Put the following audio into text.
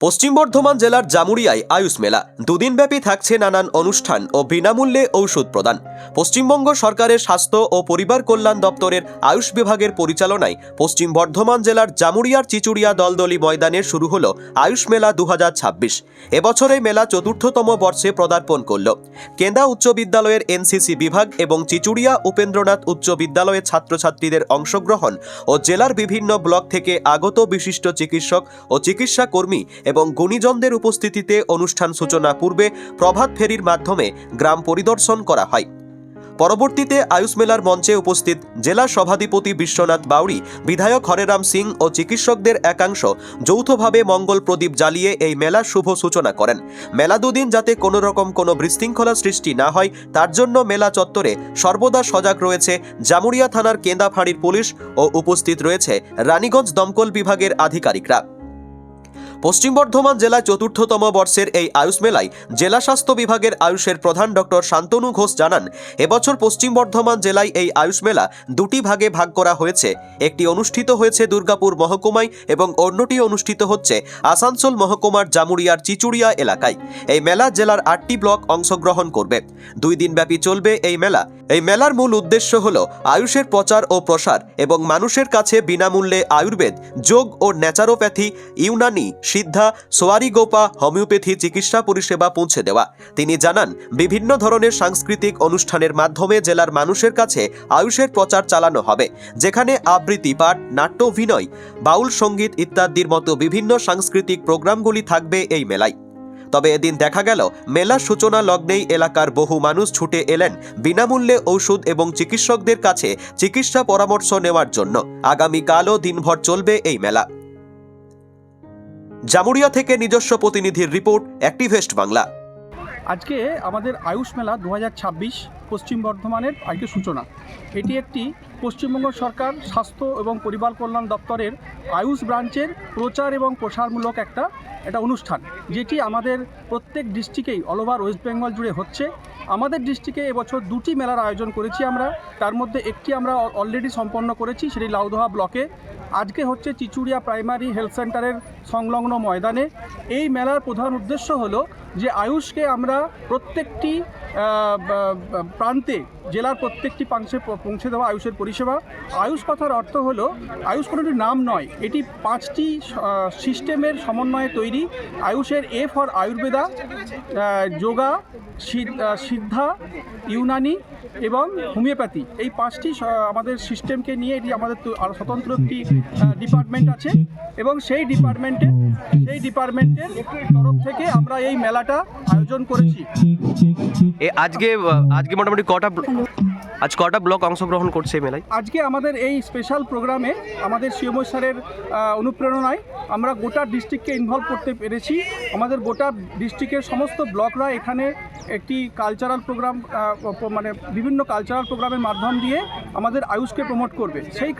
পশ্চিম বর্ধমান জেলার জামুরিয়ায় আয়ুষ মেলা। দুদিনব্যাপী থাকছে নানান অনুষ্ঠান ও বিনামূল্যে ঔষধ প্রদান। পশ্চিমবঙ্গ সরকারের স্বাস্থ্য ও পরিবার কল্যাণ দপ্তরের আয়ুষ বিভাগের পরিচালনায় পশ্চিম বর্ধমান জেলার জামুরিয়ার চিচুড়িয়া দলদলি ময়দানে শুরু হল আয়ুষ মেলা দু এবছর এই মেলা চতুর্থতম বর্ষে পদার্পণ করল। কেন্দা উচ্চ বিদ্যালয়ের এনসিসি বিভাগ এবং চিচুড়িয়া উপেন্দ্রনাথ উচ্চ বিদ্যালয়ের ছাত্রছাত্রীদের অংশগ্রহণ ও জেলার বিভিন্ন ব্লক থেকে আগত বিশিষ্ট চিকিৎসক ও চিকিৎসা কর্মী এবং গুণীজনদের উপস্থিতিতে অনুষ্ঠান সূচনা পূর্বে প্রভাত ফেরির মাধ্যমে গ্রাম পরিদর্শন করা হয়। পরবর্তীতে আয়ুষ মেলার মঞ্চে উপস্থিত জেলা সভাধিপতি বিশ্বনাথ বাউরি বিধায়ক হরেরাম সিং ও চিকিৎসকদের একাংশ যৌথভাবে মঙ্গল প্রদীপ জ্বালিয়ে এই মেলার শুভ সূচনা করেন। মেলা দুদিন যাতে কোনো রকম কোনো বিশৃঙ্খলা সৃষ্টি না হয়, তার জন্য মেলা চত্বরে সর্বদা সজাগ রয়েছে জামুরিয়া থানার কেন্দা ফাঁড়ির পুলিশ ও উপস্থিত রয়েছে রানীগঞ্জ দমকল বিভাগের আধিকারিকরা। পশ্চিম বর্ধমান জেলায় চতুর্থতম বর্ষের এই আয়ুষ মেলায় জেলা স্বাস্থ্য বিভাগের আয়ুষের প্রধান ডক্টর শান্তনু ঘোষ জানান, এবছর পশ্চিম বর্ধমান জেলায় এই আয়ুষ মেলা দুটি ভাগে ভাগ করা হয়েছে। একটি অনুষ্ঠিত হয়েছে দুর্গাপুর মহকুমায় এবং অন্যটি অনুষ্ঠিত হচ্ছে আসানসোল মহকুমার জামুরিয়ার চিচুড়িয়া এলাকায়। এই মেলা জেলার আটটি ব্লক অংশগ্রহণ করবে। দুই দিনব্যাপী চলবে এই মেলা। এই মেলার মূল উদ্দেশ্য হল আয়ুষের প্রচার ও প্রসার এবং মানুষের কাছে বিনামূল্যে আয়ুর্বেদ, যোগ ও ন্যাচারোপ্যাথি, ইউনানি সিদ্ধা সোয়ারিগোপা হোমিওপ্যাথি, চিকিৎসা পরিষেবা পৌঁছে দেওয়া। তিনি জানান, বিভিন্ন ধরনের সাংস্কৃতিক অনুষ্ঠানের মাধ্যমে জেলার মানুষের কাছে আয়ুষের প্রচার চালানো হবে, যেখানে আবৃত্তি পাঠ, নাট্য অভিনয়, বাউল সংগীত ইত্যাদির মতো বিভিন্ন সাংস্কৃতিক প্রোগ্রামগুলি থাকবে এই মেলায়। তবে এদিন দেখা গেল মেলার সূচনা লগ্নেই এলাকার বহু মানুষ ছুটে এলেন বিনামূল্যে ঔষধ এবং চিকিৎসকদের কাছে চিকিৎসা পরামর্শ নেওয়ার জন্য। আগামীকালও দিনভর চলবে এই মেলা। জামুরিয়া থেকে নিজস্ব প্রতিনিধির রিপোর্ট অ্যাক্টিভেস্ট বাংলা। আজকে আমাদের আয়ুষ মেলা দু হাজার ছাব্বিশ পশ্চিম বর্ধমানের আজকে সূচনা। এটি একটি পশ্চিমবঙ্গ সরকার, স্বাস্থ্য এবং পরিবার কল্যাণ দপ্তরের আয়ুষ ব্রাঞ্চের প্রচার এবং প্রসারমূলক একটা এটা অনুষ্ঠান, যেটি আমাদের প্রত্যেক ডিস্ট্রিক্টেই অল ওভার ওয়েস্ট বেঙ্গল জুড়ে হচ্ছে। আমাদের ডিস্ট্রিক্টে এবছর দুটি মেলার আয়োজন করেছি আমরা। তার মধ্যে একটি আমরা অলরেডি সম্পন্ন করেছি সেটি লাউদোহা ব্লকে। আজকে হচ্ছে চিচুড়িয়া প্রাইমারি হেলথ সেন্টারের সংলগ্ন ময়দানে। এই মেলার প্রধান উদ্দেশ্য হলো যে আয়ুষকে আমরা প্রত্যেকটি প্রান্তে জেলার প্রত্যেকটি পাংশে পৌঁছে দেওয়া আয়ুষের পরিষেবা। আয়ুষ কথার অর্থ হলো, আয়ুষ কোনো নাম নয়, এটি পাঁচটি সিস্টেমের সমন্বয়ে তৈরি। আয়ুষের এ ফর আয়ুর্বেদা যোগা, সিদ- সিদ্ধা, ইউনানি এবং হোমিওপ্যাথি। এই পাঁচটি আমাদের সিস্টেমকে নিয়ে এটি আমাদের স্বতন্ত্র একটি ডিপার্টমেন্ট আছে। এবং সেই ডিপার্টমেন্টের সেই ডিপার্টমেন্টের তরফ থেকে আমরা এই মেলাটা আয়োজন করেছি। এ, আজকে আজকে মোটামুটি কটা আজ কটা ব্লক অংশগ্রহণ করছে এই মেলায় আজকে আমাদের এই স্পেশাল প্রোগ্রামে আমাদের সিএমও স্যারের অনুপ্রেরণায় আমরা গোটা ডিস্ট্রিক্টকে ইনভলভ করতে পেরেছি। আমাদের গোটা ডিস্ট্রিক্টের সমস্ত ব্লকরা এখানে একটি কালচারাল প্রোগ্রাম মানে বিভিন্ন কালচারাল প্রোগ্রামের মাধ্যম দিয়ে আমাদের আয়ুষকে প্রমোট করবে। সেই